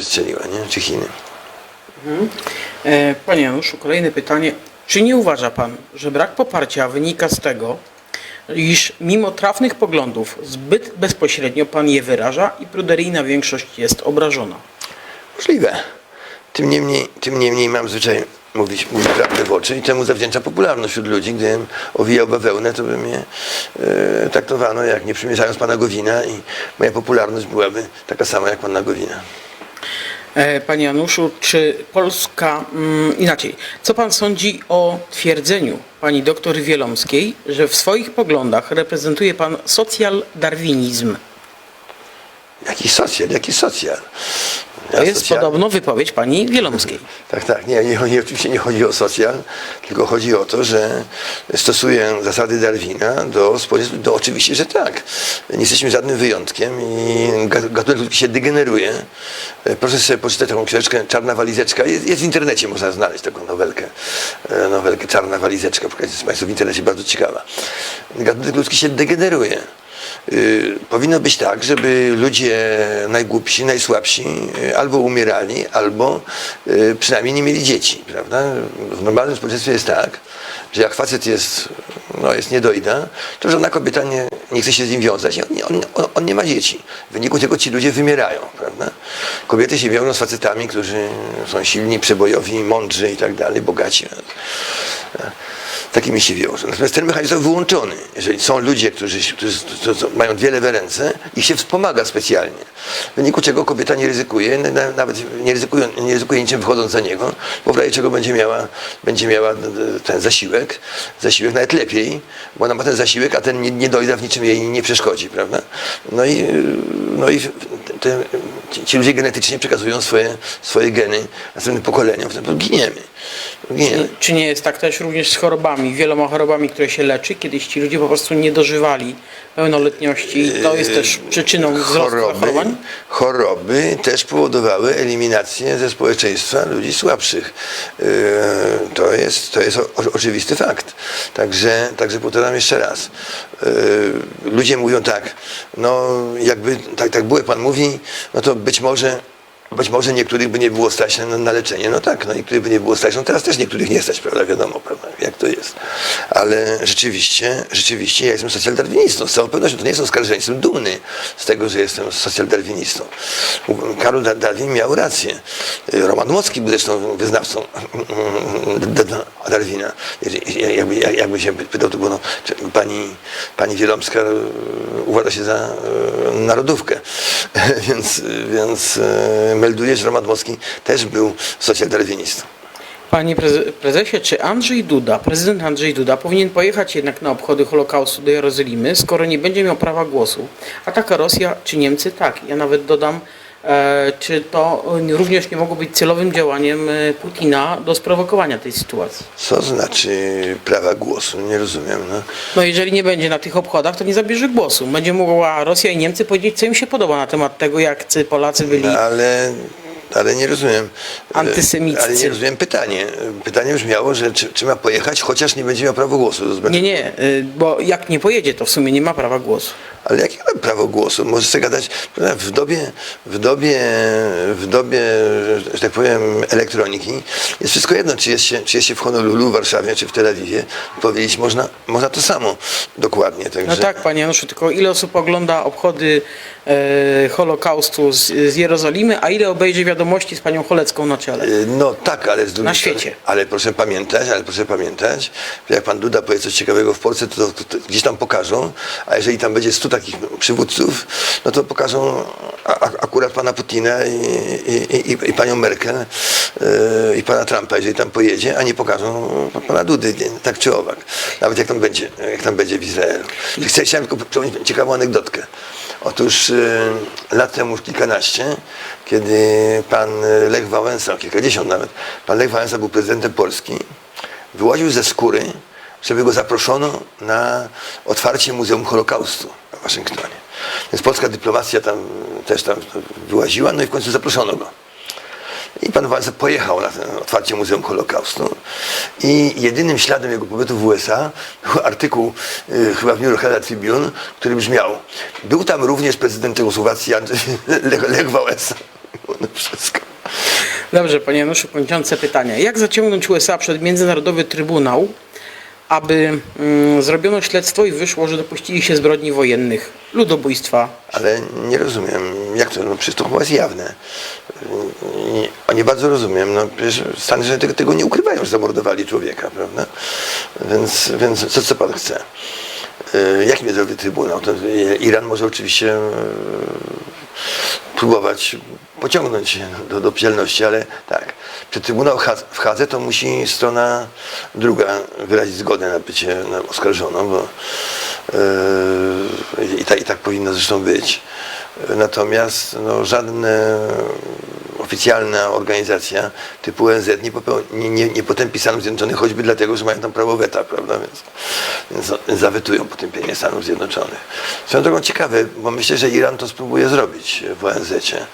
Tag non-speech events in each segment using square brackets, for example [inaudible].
wystrzeliła, nie? Czy Chiny. E, Panie Januszu, kolejne pytanie. Czy nie uważa Pan, że brak poparcia wynika z tego, iż mimo trafnych poglądów zbyt bezpośrednio Pan je wyraża i pruderyjna większość jest obrażona? Możliwe. Tym niemniej, tym niemniej mam zwyczaj mówić, mówić prawdę w oczy i temu zawdzięcza popularność wśród ludzi. Gdybym owijał bawełnę, to by mnie e, traktowano jak nie przymierzając pana Gowina i moja popularność byłaby taka sama jak pana Gowina. E, Panie Januszu, czy Polska, mm, inaczej, co Pan sądzi o twierdzeniu Pani doktor Wielomskiej, że w swoich poglądach reprezentuje Pan socjal-darwinizm? Jaki socjal, jaki socjal? To jest socjal- podobno wypowiedź Pani Wielomskiej. Tak, tak. Nie, nie, nie, oczywiście nie chodzi o socjal, tylko chodzi o to, że stosuję zasady Darwina do. Do, oczywiście, że tak. Nie jesteśmy żadnym wyjątkiem i ga- gatunek ludzki się degeneruje. E, Proszę sobie poczytać taką książkę Czarna walizeczka. Jest, jest w internecie, można znaleźć taką nowelkę. E, Nowelkę Czarna walizeczka. Jest Państwo w internecie bardzo ciekawa. Gatunek ludzki się degeneruje. Y, powinno być tak, żeby ludzie najgłupsi, najsłabsi y, albo umierali, albo y, przynajmniej nie mieli dzieci, prawda? W normalnym społeczeństwie jest tak, że jak facet jest, no, jest niedojda, to żadna kobieta nie, nie chce się z nim wiązać on, on, on nie ma dzieci. W wyniku tego ci ludzie wymierają, prawda? Kobiety się wiążą z facetami, którzy są silni, przebojowi, mądrzy i tak dalej, bogaci takimi się wiążą. Natomiast ten mechanizm jest wyłączony. Jeżeli są ludzie, którzy, którzy którzy mają wiele w ręce, ich się wspomaga specjalnie. W wyniku czego kobieta nie ryzykuje, na- nawet nie ryzykuje, nie ryzykuje niczym wychodząc za niego, bo w razie czego będzie miała, będzie miała ten zasiłek, zasiłek nawet lepiej, bo ona ma ten zasiłek, a ten nie, nie dojda w niczym jej nie przeszkodzi, prawda? No i, no i te, ci, ci ludzie genetycznie przekazują swoje, swoje geny następnym pokoleniom, wtedy giniemy. Giniemy. Czy nie jest tak też również z chorobami, wieloma chorobami, które się leczy? Kiedyś ci ludzie po prostu nie dożywali pełnoletności i to jest też przyczyną wzrostu choroby, zachorowań? choroby też powodowały eliminację ze społeczeństwa ludzi słabszych. Yy, To jest, to jest oczywisty fakt. Także, także powtarzam jeszcze raz. Yy, Ludzie mówią tak, no jakby tak, tak było, jak pan mówi, no to być może być może niektórych by nie było stać na, na leczenie. No tak, no niektórych by nie było stać. No teraz też niektórych nie stać, prawda? Wiadomo, prawda? Jak to jest. Ale rzeczywiście, rzeczywiście ja jestem socjaldarwinistą. Z całą pewnością to nie jest oskarżenie. Jestem dumny z tego, że jestem socjaldarwinistą. Karol Dar- Darwin miał rację. Roman Mocki był zresztą wyznawcą Darwina. Jakby, jakby się pytał, to było, no, pani, pani Wielomska e, uważa się za e, narodówkę. [laughs] więc, więc e, melduję, że Roman Mocki też był socjaldarwinistą. Panie preze- prezesie, czy Andrzej Duda, prezydent Andrzej Duda powinien pojechać jednak na obchody Holokaustu do Jerozolimy, skoro nie będzie miał prawa głosu? A taka Rosja czy Niemcy tak. Ja nawet dodam, czy to e, również nie mogło być celowym działaniem e, Putina do sprowokowania tej sytuacji? Co znaczy prawa głosu? Nie rozumiem. No. No jeżeli nie będzie na tych obchodach, to nie zabierze głosu. Będzie mogła Rosja i Niemcy powiedzieć, co im się podoba na temat tego, jakcy Polacy byli No, ale, ale nie rozumiem. Antysemiccy. Ale nie rozumiem pytanie. Pytanie brzmiało, że czy, czy ma pojechać, chociaż nie będzie miał prawa głosu. Nie, nie, bo jak nie pojedzie, to w sumie nie ma prawa głosu. Ale jakie ma prawo głosu? Może sobie gadać prawda, w dobie, w dobie, w dobie, że tak powiem, elektroniki. Jest wszystko jedno, czy jest się, czy jest się w Honolulu, w Warszawie, czy w Tel Awiwie. Powiedzieć można, można to samo dokładnie. Także, No tak, panie Januszu, tylko ile osób ogląda obchody e, Holokaustu z, z Jerozolimy, a ile obejrzy wiadomości z panią Cholecką na czele? Y, No tak, ale z drugiej Na strony- świecie. Ale proszę pamiętać, ale proszę pamiętać, że jak pan Duda powie coś ciekawego w Polsce, to, to, to gdzieś tam pokażą, a jeżeli tam będzie 100 takich przywódców, no to pokażą akurat pana Putina i, i, i, i panią Merkel yy, i pana Trumpa, jeżeli tam pojedzie, a nie pokażą pana Dudy, tak czy owak. Nawet jak tam będzie, jak tam będzie w Izraelu. Chcę- Chciałem tylko przypomnieć ciekawą anegdotkę. Otóż yy, lat temu kilkanaście, kiedy pan Lech Wałęsa, kilkadziesiąt nawet, pan Lech Wałęsa był prezydentem Polski, wyłaził ze skóry, żeby go zaproszono na otwarcie Muzeum Holokaustu w Waszyngtonie. Więc polska dyplomacja tam też tam wyłaziła, no i w końcu zaproszono go. I pan Wałęsa pojechał na otwarcie Muzeum Holokaustu i jedynym śladem jego pobytu w USA był artykuł y, chyba w New York Herald Tribune, który brzmiał był tam również prezydent Czechosłowacji Andrzej [laughs] Lech, Lech Wałęsa. [laughs] No wszystko. Dobrze, panie Januszu, kończące pytania. Jak zaciągnąć USA przed Międzynarodowy Trybunał, aby mm, zrobiono śledztwo i wyszło, że dopuścili się zbrodni wojennych, ludobójstwa? Ale nie rozumiem, jak to, no przecież to chyba jest jawne. A nie bardzo rozumiem, no przecież Stany Zjednoczone tego, tego nie ukrywają, że zamordowali człowieka, prawda? Więc, więc co, co pan chce? Y, Jaki międzynarodowy trybunał? To y, Iran może oczywiście y, próbować pociągnąć się do, do piedzielności, ale tak, przed Trybunał w Hadze- to musi strona druga wyrazić zgodę na bycie oskarżoną, bo yy, i, tak, i tak powinno zresztą być. Natomiast no, żadna oficjalna organizacja typu ONZ nie, popeł- nie, nie, potępi Stanów Zjednoczonych choćby dlatego, że mają tam prawo weta, prawda? Więc, więc zawetują potępienie Stanów Zjednoczonych. Swoją drogą ciekawe, bo myślę, że Iran to spróbuje zrobić w ONZ-cie.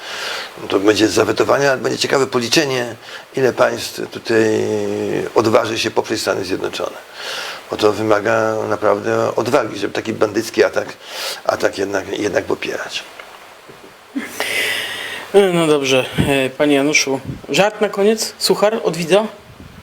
To będzie zawetowanie, ale będzie ciekawe policzenie, ile państw tutaj odważy się poprzeć Stany Zjednoczone. Bo to wymaga naprawdę odwagi, żeby taki bandycki atak, atak jednak, jednak popierać. [laughs] No dobrze, e, panie Januszu, żart na koniec? Suchar od widza?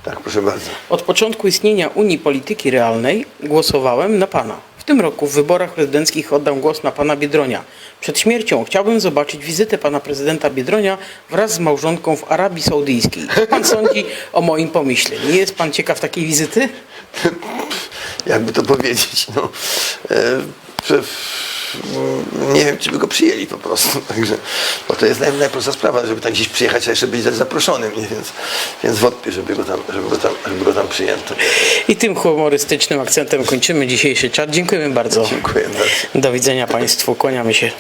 Tak, proszę bardzo. Od początku istnienia Unii Polityki Realnej głosowałem na pana. W tym roku w wyborach prezydenckich oddam głos na pana Biedronia. Przed śmiercią chciałbym zobaczyć wizytę pana prezydenta Biedronia wraz z małżonką w Arabii Saudyjskiej. Co pan sądzi o moim pomyśle? Nie jest pan ciekaw takiej wizyty? [laughs] jakby to powiedzieć, no, e, nie wiem, czy by go przyjęli po prostu. [laughs] Także, bo to jest naj, najprostsza sprawa, żeby tam gdzieś przyjechać, a jeszcze być zaproszonym, nie? Więc, więc wątpię, żeby go, tam, żeby, go tam, żeby go tam przyjęto. I tym humorystycznym akcentem kończymy dzisiejszy czat. Dziękujemy bardzo. Dziękuję bardzo. Do widzenia Państwu. Kłaniamy się.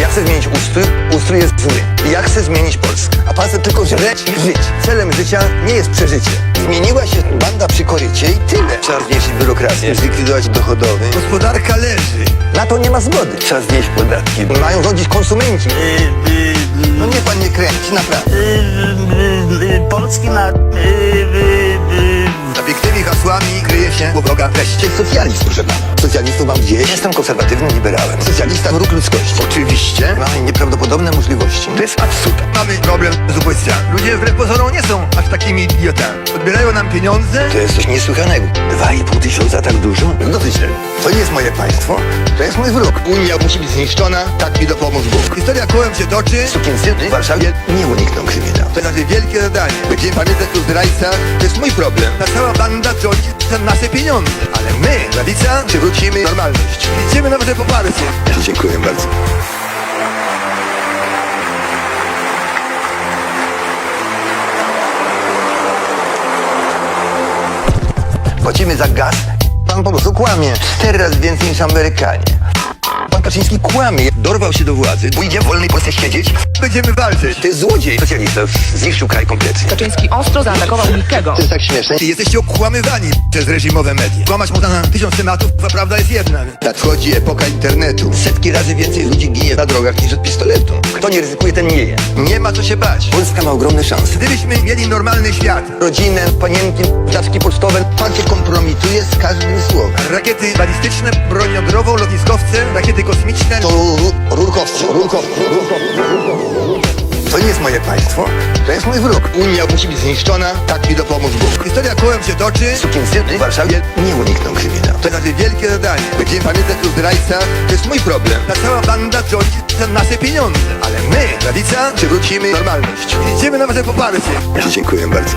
Ja chcę zmienić ustrój, ustrój jest zły. Ja chcę zmienić Polskę. A pan chce tylko żreć i żyć. Celem życia nie jest przeżycie. Zmieniła się banda przy korycie i tyle. Trzeba zmniejszyć biurokrację, zlikwidować dochodowy. Gospodarka leży. Na to nie ma zgody. Trzeba znieść podatki. Mają rządzić konsumenci. No nie pan nie kręci, naprawdę. Polski na... Hasłami kryje się wroga wreszcie socjalizm, proszę pana. Socjalistów mam gdzieś. Jestem konserwatywnym liberałem. Socjalista wróg ludzkości. Oczywiście. Mamy nieprawdopodobne możliwości. To jest absurd. Mamy problem z ubóstwem. Ludzie wbrew pozorom nie są aż takimi idiotami. Odbierają nam pieniądze. To jest coś niesłychanego. Dwa i pół tysiąca tak dużo? No dosyć. To nie jest moje państwo, to jest mój wróg. Unia musi być zniszczona, tak mi dopomóż Bóg. Historia kołem się toczy. Sukinsyny w Warszawie nie unikną kryminału. To nasze wielkie zadanie. Będziemy pamiętać o zdrajcach. To jest mój problem. Ta cała banda rządzi za nasze pieniądze. Ale my, prawica, Przywrócimy normalność. Liczymy na wasze poparcie. Dziękuję bardzo. Płacimy za gaz. Pan po prostu kłamie. Cztery razy więcej niż Amerykanie. Pan Kaczyński kłamie. Dorwał się do władzy. Pójdzie w wolnej Polsce siedzieć. Będziemy walczyć. To jest złodziej. Socjalista zniszczył kraj kompletnie. Kaczyński ostro zaatakował Mikiego. To jest tak śmieszne. Jesteście okłamywani przez reżimowe media. Kłamać można na tysiąc tematów, a prawda jest jedna. Nadchodzi epoka internetu. Setki razy więcej ludzi ginie na drogach niż od pistoletu. Kto nie ryzykuje, ten nie je. Nie ma co się bać. Polska ma ogromne szanse. Gdybyśmy mieli normalny świat, Rodzinę, panienki, dawki pocztowe. Pan się kompromituje z każdym słowem. rakiety balistyczne, broń jądrową, lotniskowce, rakiety kosmiczne, To ru- rurkowcy, rurkowcy, To nie jest moje państwo, to jest mój wróg. Unia musi być zniszczona, tak mi dopomóż Bóg. Historia kołem się toczy. Sukinsyny w Warszawie nie unikną kryminału. To nasze wielkie zadanie. Będziemy pamiętać o zdrajcach, to jest mój problem. Ta cała banda rządzi za nasze pieniądze. Ale my, prawica, Przywrócimy normalność. liczymy na wasze poparcie. Dziękuję bardzo.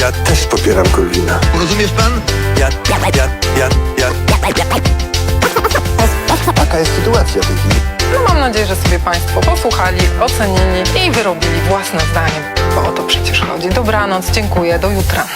Ja też popieram Korwina. Rozumiesz pan? Ja, ja, ja, ja. Taka jest sytuacja w tej chwili. No mam nadzieję, że sobie Państwo posłuchali, ocenili i wyrobili własne zdanie. Bo o to przecież chodzi. Dobranoc, dziękuję, do jutra.